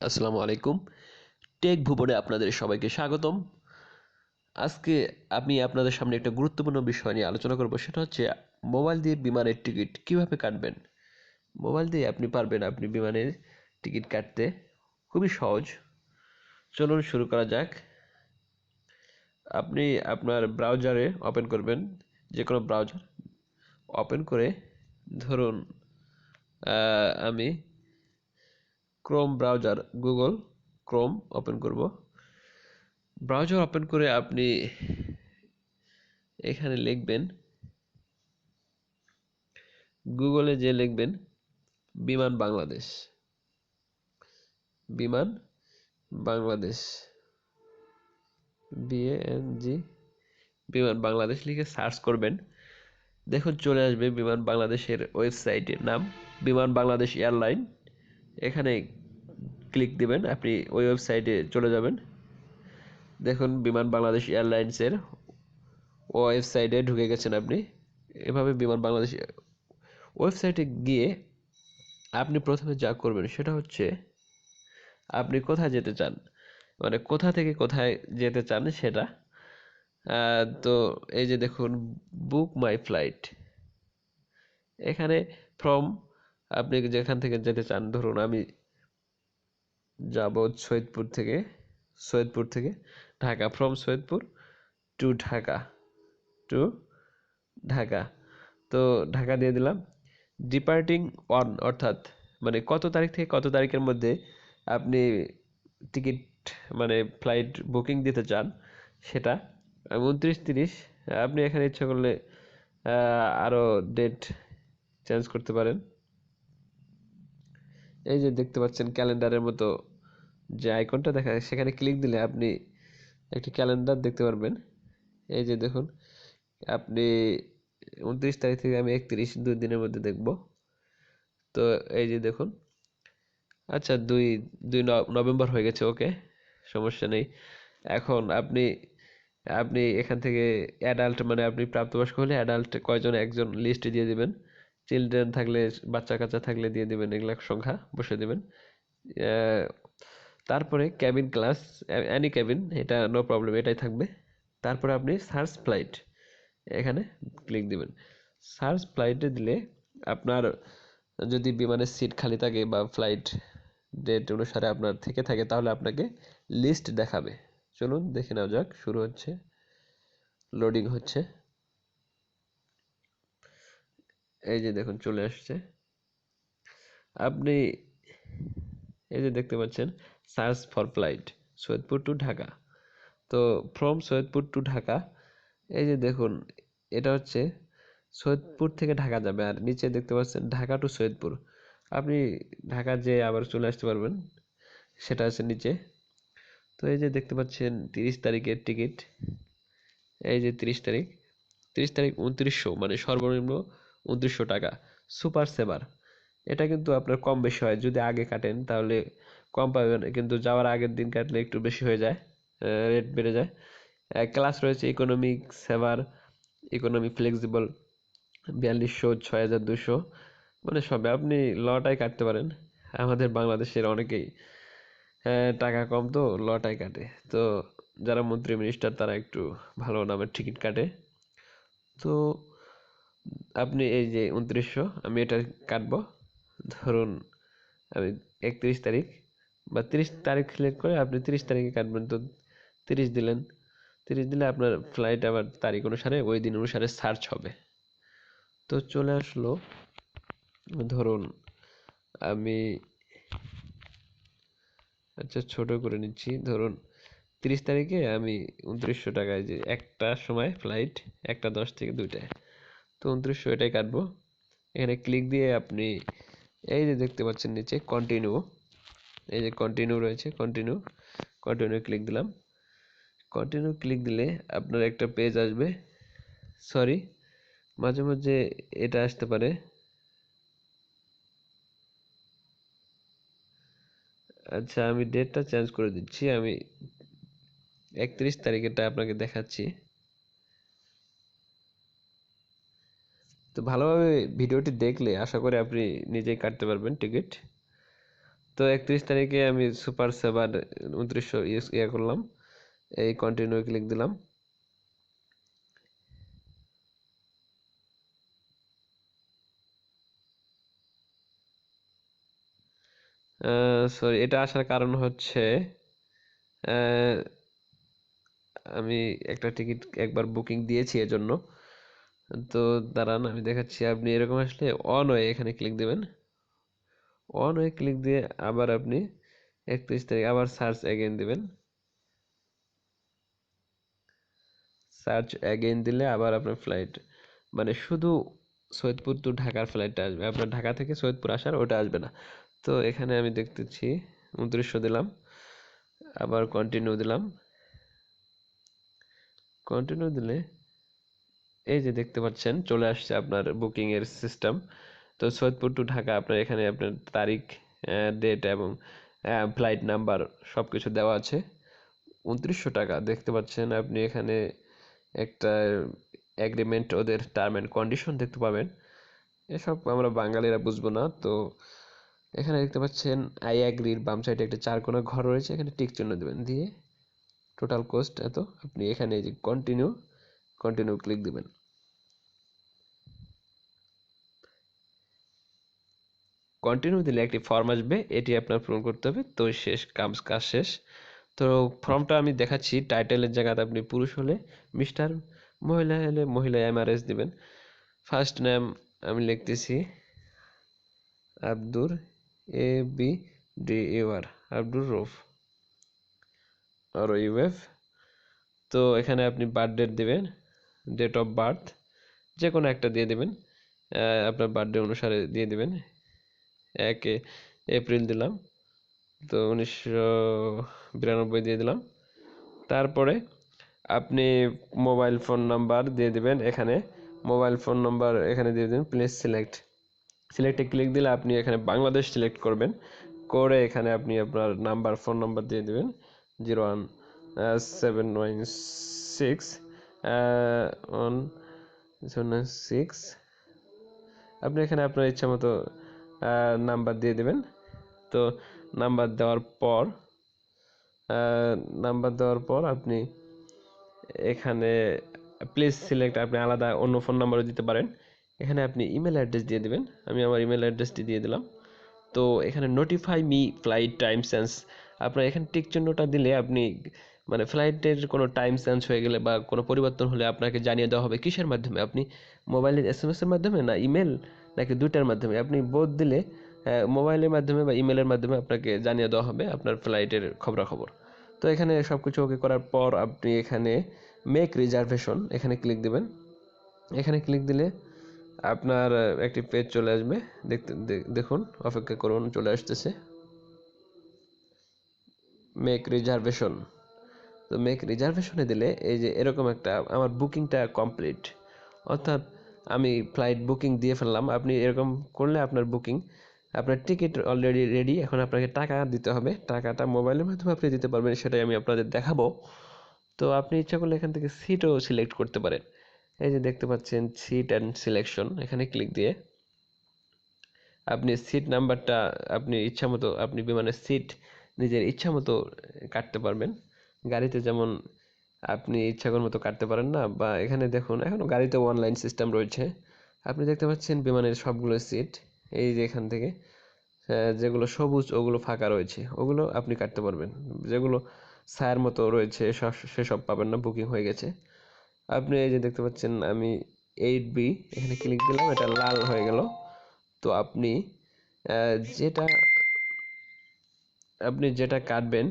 আসসালামু আলাইকুম। টেক ভুবনে আপনাদের সবাইকে স্বাগতম। আজকে আমি আপনাদের সামনে একটা গুরুত্বপূর্ণ বিষয় নিয়ে আলোচনা করব, সেটা হচ্ছে মোবাইল দিয়ে বিমানের টিকিট কীভাবে কাটবেন? মোবাইল দিয়ে আপনি পারবেন আপনি বিমানের টিকিট কাটতে। খুবই সহজ। চলুন শুরু করা যাক। আপনি আপনার ব্রাউজারে ওপেন করবেন যে কোনো ব্রাউজার ওপেন করে ধরুন আমি Chrome browser Google Chrome open করব। ব্রাউজার ওপেন করে আপনি এখানে লিখবেন গুগলে যে লিখবেন, বিমান বাংলাদেশ। বিমান বাংলাদেশ। বিএনজি বিমান বাংলাদেশ লিখে সার্চ করবেন। দেখুন, চলে আসবে বিমান বাংলাদেশের ওয়েবসাইটের নাম, বিমান বাংলাদেশ এয়ারলাইন এখানে ক্লিক দিবেন, আপনি ওই ওয়েবসাইটে চলে যাবেন। দেখুন, বিমান বাংলাদেশ এয়ারলাইন্সের ওয়েবসাইটে ঢুকে গেছেন আপনি। এভাবে বিমান বাংলাদেশ ওয়েবসাইটে গিয়ে আপনি প্রথমে যা করবেন সেটা হচ্ছে আপনি কোথায় যেতে চান মানে কোথা থেকে কোথায় যেতে চান সেটা। তো এই যে দেখুন বুক মাই ফ্লাইট এখানে ফ্রম আপনি যেখান থেকে যেতে চান, ধরুন আমি যাব সৈয়দপুর থেকে সৈয়দপুর থেকে, Dhaka from Saidpur to Dhaka to Dhaka. তো ঢাকা দিয়ে দিলাম। ডিপার্টিং অন অর্থাৎ মানে কত তারিখ থেকে কত তারিখের মধ্যে আপনি টিকিট মানে ফ্লাইট বুকিং দিতে চান সেটা? উনত্রিশ তিরিশ। আপনি এখানে ইচ্ছা করলে আরও ডেট চেঞ্জ করতে পারেন। এই যে দেখতে পাচ্ছেন ক্যালেন্ডারের মতো যে আইকনটা দেখা যায় সেখানে ক্লিক দিলে আপনি একটি ক্যালেন্ডার দেখতে পারবেন। এই যে দেখুন, আপনি উনত্রিশ তারিখ থেকে আমি একত্রিশ, দুই দিনের মধ্যে দেখব। তো এই যে দেখুন আচ্ছা দুই দুই নভেম্বর হয়ে গেছে ওকে সমস্যা নেই। এখন আপনি আপনি এখান থেকে অ্যাডাল্ট মানে আপনি প্রাপ্তবয়স্ক হলে অ্যাডাল্ট কয়জন, একজন লিস্টে দিয়ে দিবেন। চিলড্রেন থাকলে বাচ্চা কাচ্চা থাকলে দিয়ে দিবেন এগুলা সংখ্যা বসে দিবেন। তারপরে ক্যাবিন ক্লাস অ্যানি ক্যাবিন এটা নো প্রবলেম এটাই থাকবে। তারপরে আপনি সার্চ ফ্লাইট এখানে ক্লিক দিবেন। সার্চ ফ্লাইটে দিলে আপনার যদি বিমানের সিট খালি থাকে বা ফ্লাইট ডেট অনুসারে আপনার থেকে থাকে, তাহলে আপনাকে লিস্ট দেখাবে। চলুন দেখে নেওয়া যাক, শুরু হচ্ছে লোডিং হচ্ছে। এই যে দেখুন, চলে আসছে। আপনি এই যে দেখতে পাচ্ছেন search for flight Saidpur to Dhaka তো ফ্রম সৈয়দপুর টু ঢাকা এই যে দেখুন, এটা হচ্ছে সৈয়দপুর থেকে ঢাকা যাবে, আর নিচে দেখতে পাচ্ছেন ঢাকা টু সৈয়দপুর আপনি ঢাকা যেয়ে আবার চলে আসতে পারবেন, সেটা আছে নিচে। তো এই যে দেখতে পাচ্ছেন তিরিশ তারিখের টিকিট। এই যে তিরিশ তারিখ তিরিশ তারিখ উনত্রিশশো মানে সর্বনিম্ন উনত্রিশশো টাকা। সুপার সেভার এটা কিন্তু আপনার কম বেশি হয়, যদি আগে কাটেন, তাহলে কম পাবেন, কিন্তু যাওয়ার আগের দিন কাটলে একটু বেশি হয়ে যায় রেট বেড়ে যায়। ক্লাস রয়েছে ইকোনমিক সেভার ইকোনমি ফ্লেক্সিবল বিয়াল্লিশশো ছয় হাজার দুশো মানে সবে আপনি লটাই কাটতে পারেন। আমাদের বাংলাদেশের অনেকেই টাকা কম তো লটাই কাটে। তো যারা মন্ত্রী মিনিস্টার তারা একটু ভালো দামের টিকিট কাটে। তো আপনি এই যে উনত্রিশশো, আমি এটা কাটবো। ধরুন আমি একত্রিশ তারিখ বা তিরিশ তারিখ সিলেক্ট করে আপনি তিরিশ তারিখে কাটবেন। তো তিরিশ দিলেন, তিরিশ দিলে আপনার ফ্লাইট আবার তারিখ অনুসারে ওই দিন অনুসারে সার্চ হবে। তো চলে আসলো, ধরুন আমি আচ্ছা ছোট করে নিচ্ছি, ধরুন তিরিশ তারিখে আমি উনত্রিশশো টাকায় যে একটা সময় ফ্লাইট একটা দশ থেকে দুইটায়। তো উনত্রিশশো এটাই কাটবো। এখানে ক্লিক দিয়ে আপনি এই যে দেখতে পাচ্ছেন নিচে কন্টিনিউ এই যে কন্টিনিউ রয়েছে কন্টিনিউ কন্টিনিউ ক্লিক দিলাম। কন্টিনিউ ক্লিক দিলে আপনার একটা পেজ আসবে। সরি মাঝে মাঝে এটা আসতে পারে। আচ্ছা আমি ডেটটা চেঞ্জ করে দিচ্ছি। আমি একত্রিশ তারিখেরটা আপনাকে দেখাচ্ছি। তো ভালোভাবে ভিডিওটি দেখলে আশা করি আপনি নিজেই কাটতে পারবেন টিকিট তো একত্রিশ তারিখে আমি সুপার সেভার উনত্রিশশো ইয়ে করলাম। এই কন্টিনিউ ক্লিক দিলাম। সরি এটা আসার কারণ হচ্ছে আমি একটা টিকিট একবার বুকিং দিয়েছি এজন্য। তো দাঁড়ান, আমি দেখাচ্ছি। আপনি এরকম আসলে অন হয়ে এখানে ক্লিক দেবেন। অন হয়ে ক্লিক দিয়ে আবার আপনি একত্রিশ তারিখ আবার সার্চ অ্যাগেন দিবেন। সার্চ অ্যাগেন দিলে আবার আপনার ফ্লাইট মানে শুধু সৈয়দপুর টু ঢাকার ফ্লাইটটা আসবে। আপনার ঢাকা থেকে সৈয়দপুর আসার ওটা আসবে না। তো এখানে আমি দেখতেছি, উনত্রিশশো দিলাম, আবার কন্টিনিউ দিলাম। কন্টিনিউ দিলে এই যে দেখতে পাচ্ছেন, চলে আসছে আপনার বুকিং এর সিস্টেম তো সৈয়দপুর টু ঢাকা, আপনার এখানে আপনার তারিখ ডেট এবং ফ্লাইট নাম্বার সব কিছু দেওয়া আছে। উনত্রিশশো টাকা, দেখতে পাচ্ছেন আপনি এখানে একটা অ্যাগ্রিমেন্ট ওদের টার্ম অ্যান্ড কন্ডিশন দেখতে পাবেন। এসব আমরা বাঙালিরা বুঝব না, তো এখানে দেখতে পাচ্ছেন আই অ্যাগ্রির বাম সাইডে একটা চার কোনা ঘর রয়েছে, এখানে টিক চিহ্ন দেবেন দিয়ে টোটাল কোস্ট এত, আপনি এখানে যে কন্টিনিউ কন্টিনিউ ক্লিক দিবেন। কন্টিনিউ দিলে একটি ফর্ম আসবে, এটি আপনার পূরণ করতে হবে। তো শেষ কাজ কাজ শেষ। তো ফর্মটা আমি দেখাচ্ছি টাইটেলের জায়গাতে আপনি পুরুষ হলে মিস্টার মহিলা হলে মহিলা এমআরএস দিবেন। ফার্স্ট নেম আমি লিখতেছি Abdur A B D U R Abdur Rauf R U F তো এখানে আপনি বার্থ ডেট দেবেন ডেট অফ বার্থ যে কোনো একটা দিয়ে দেবেন। আপনার বার্থডে অনুসারে দিয়ে দেবেন। একে এপ্রিল দিলাম। তো উনিশশো বিরানব্বই দিয়ে দিলাম। তারপরে আপনি মোবাইল ফোন নাম্বার দিয়ে দিবেন এখানে। মোবাইল ফোন নাম্বার এখানে দিয়ে দেবেন প্লিজ সিলেক্ট। সিলেক্টে ক্লিক দিলে আপনি এখানে বাংলাদেশ সিলেক্ট করবেন। করে এখানে আপনি আপনার নাম্বার, ফোন নাম্বার দিয়ে দেবেন। Zero one seven one six one, zero six. আপনি এখানে আপনার ইচ্ছা মতো নাম্বার দিয়ে দেবেন। তো নাম্বার দেওয়ার পর নাম্বার দেওয়ার পর আপনি এখানে প্লিজ সিলেক্ট আপনি আলাদা অন্য ফোন নাম্বারও দিতে পারেন। এখানে আপনি ইমেল অ্যাড্রেস দিয়ে দেবেন। আমি আমার ইমেল অ্যাড্রেসটি দিয়ে দিলাম। তো এখানে notify me flight time sense আপনার এখানে টিক চিহ্নটা দিলে আপনি মানে ফ্লাইটের কোনো টাইম চেঞ্জ হয়ে গেলে বা কোনো পরিবর্তন হলে আপনাকে জানিয়ে দেওয়া হবে কিসের মাধ্যমে? আপনি মোবাইলের এস এম এসের মাধ্যমে না ইমেল নাকি দুইটার মাধ্যমে? আপনি বোধ দিলে মোবাইলের মাধ্যমে বা ইমেলের মাধ্যমে আপনাকে জানিয়ে দেওয়া হবে আপনার ফ্লাইটের খবরাখবর। তো এখানে সব কিছু ওকে করার পর আপনি এখানে মেক রিজার্ভেশন এখানে ক্লিক দিবেন। এখানে ক্লিক দিলে আপনার একটি পেজ চলে আসবে। দেখতে দেখুন, অপেক্ষা করুন, চলে আসতেছে। মেক রিজার্ভেশন তো মেক রিজার্ভেশনে দিলে এই যে এরকম একটা, আমার বুকিংটা কমপ্লিট অর্থাৎ আমি ফ্লাইট বুকিং দিয়ে ফেললাম। আপনি এরকম করলে আপনার বুকিং আপনার টিকিট অলরেডি রেডি এখন আপনাকে টাকা দিতে হবে। টাকাটা মোবাইলের মাধ্যমে আপনি দিতে পারবেন, সেটাই আমি আপনাদের দেখাবো। তো আপনি ইচ্ছা করলে এখান থেকে সিটও সিলেক্ট করতে পারেন। এই যে দেখতে পাচ্ছেন সিট অ্যান্ড সিলেকশন এখানে ক্লিক দিয়ে আপনি সিট নাম্বারটা আপনি ইচ্ছা মতো, আপনি বিমানের সিট নিজের ইচ্ছা মতো কাটতে পারবেন। গাড়িতে যেমন আপনি ইচ্ছা করার মতো কাটতে পারেন না। বা এখানে দেখুন এখনও গাড়িতে অনলাইন সিস্টেম রয়েছে। আপনি দেখতে পাচ্ছেন বিমানের সবগুলো সিট এই যে এখান থেকে যেগুলো সবুজ, ওগুলো ফাঁকা রয়েছে। ওগুলো আপনি কাটতে পারবেন। যেগুলো ছায়ার মতো রয়েছে সব সেসব পাবেন না বুকিং হয়ে গেছে। আপনি এই যে দেখতে পাচ্ছেন, আমি এইট বি এখানে ক্লিক দিলাম, এটা লাল হয়ে গেল। তো আপনি যেটা আপনি যেটা কাটবেন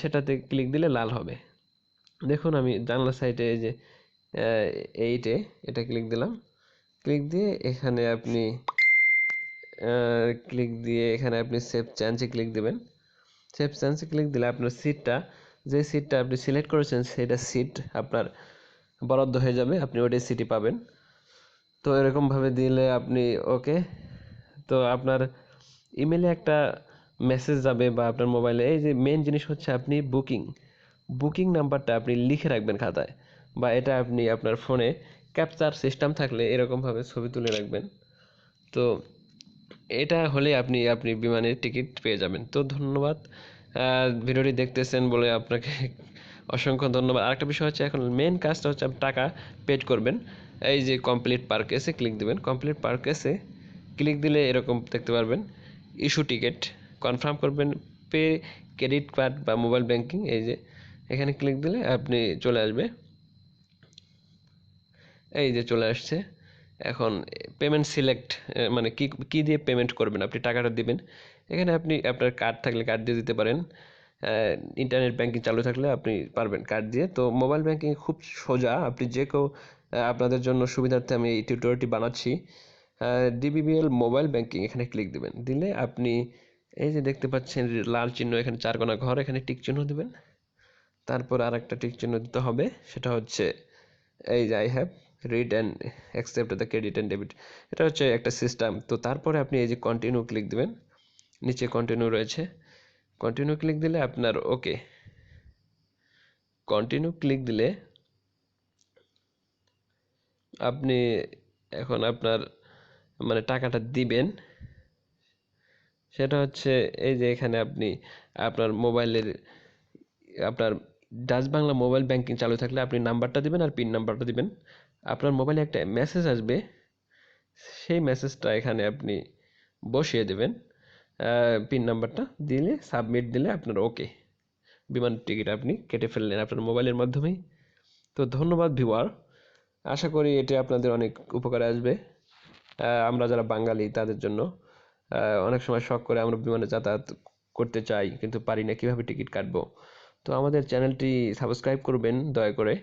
সেটাতে ক্লিক দিলে লাল হবে। দেখুন, আমি জানলা সাইটে এই যে এইটে এটা ক্লিক দিলাম। ক্লিক দিয়ে এখানে আপনি ক্লিক দিয়ে এখানে আপনি সেভ চান্সে ক্লিক দেবেন। সেভ চান্সে ক্লিক দিলে আপনার সিটটা যে সিটটা আপনি সিলেক্ট করেছেন, সেটা সিট আপনার বরাদ্দ হয়ে যাবে, আপনি ওটাই সিটি পাবেন। তো এরকমভাবে দিলে আপনি ওকে তো আপনার ইমেলে একটা মেসেজ যাবে বা আপনার মোবাইলে এই যে মেন জিনিস হচ্ছে আপনি বুকিং বুকিং নাম্বারটা আপনি লিখে রাখবেন খাতায় বা এটা আপনি আপনার ফোনে ক্যাপচার সিস্টেম থাকলে এরকমভাবে ছবি তুলে রাখবেন। তো এটা হলে আপনি আপনি বিমানের টিকিট পেয়ে যাবেন। তো ধন্যবাদ। ভিডিওটি দেখতেছেন বলে আপনাকে অসংখ্য ধন্যবাদ। আরেকটা বিষয় হচ্ছে এখন মেন কাজটা হচ্ছে আপনি টাকা পেড করবেন। এই যে কমপ্লিট পারকেসে ক্লিক দিবেন। কমপ্লিট পারকেসে ক্লিক দিলে এরকম দেখতে পারবেন ইস্যু টিকিট কনফার্ম করবেন পে ক্রেডিট কার্ড বা মোবাইল ব্যাংকিং এই যে এখানে ক্লিক দিলে আপনি চলে আসবে। এই যে চলে আসছে। এখন পেমেন্ট সিলেক্ট মানে কি কি দিয়ে পেমেন্ট করবেন? আপনি টাকাটা দিবেন। এখানে আপনি আপনার কার্ড থাকলে কার্ড দিয়ে দিতে পারেন। ইন্টারনেট ব্যাংকিং চালু থাকলে আপনি পারবেন কার্ড দিয়ে। তো মোবাইল ব্যাংকিং খুব সোজা। আপনি যে কেউ আপনাদের জন্য সুবিধার্থে আমি এই টিউটোরিয়ালটি বানাচ্ছি। ডিবিবিএল মোবাইল ব্যাংকিং এখানে ক্লিক দিবেন। দিলে আপনি, এই যে দেখতে পাচ্ছেন লাল চিহ্ন এখানে চারকোনা ঘর, এখানে টিক চিহ্ন দিবেন। তারপর আর একটা টিক চিহ্ন দিতে হবে, সেটা হচ্ছে এই যে I have read and accept the credit and debit এটা হচ্ছে একটা সিস্টেম তো তারপরে আপনি এই যে কন্টিনিউ ক্লিক দিবেন, নিচে কন্টিনিউ রয়েছে। কন্টিনিউ ক্লিক দিলে আপনার ওকে কন্টিনিউ ক্লিক দিলে আপনি এখন আপনার মানে টাকাটা দিবেন। সেটা হচ্ছে এই যে এখানে আপনি আপনার মোবাইলের আপনার ডাচ বাংলা মোবাইল ব্যাংকিং চালু থাকলে আপনি নাম্বারটা দিবেন আর পিন নাম্বারটা দিবেন। আপনার মোবাইলে একটা মেসেজ আসবে। সেই মেসেজটা এখানে আপনি বসিয়ে দেবেন। পিন নাম্বারটা দিলে সাবমিট দিলে আপনার ওকে বিমান টিকিট আপনি কেটে ফেললেন আপনার মোবাইলের মাধ্যমেই। তো ধন্যবাদ ভিউয়ার আশা করি এটি আপনাদের অনেক উপকারে আসবে। আমরা যারা বাঙালি, তাদের জন্য অনেক সময় শখ করে আমরা বিমানে যাতায়াত করতে চাই, কিন্তু পারি না কীভাবে টিকিট কাটবো। তো আমাদের চ্যানেলটি সাবস্ক্রাইব করবেন, দয়া করে।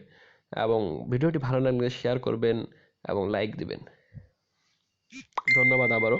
এবং ভিডিওটি ভালো লাগলে শেয়ার করবেন এবং লাইক দিবেন। ধন্যবাদ আবারও।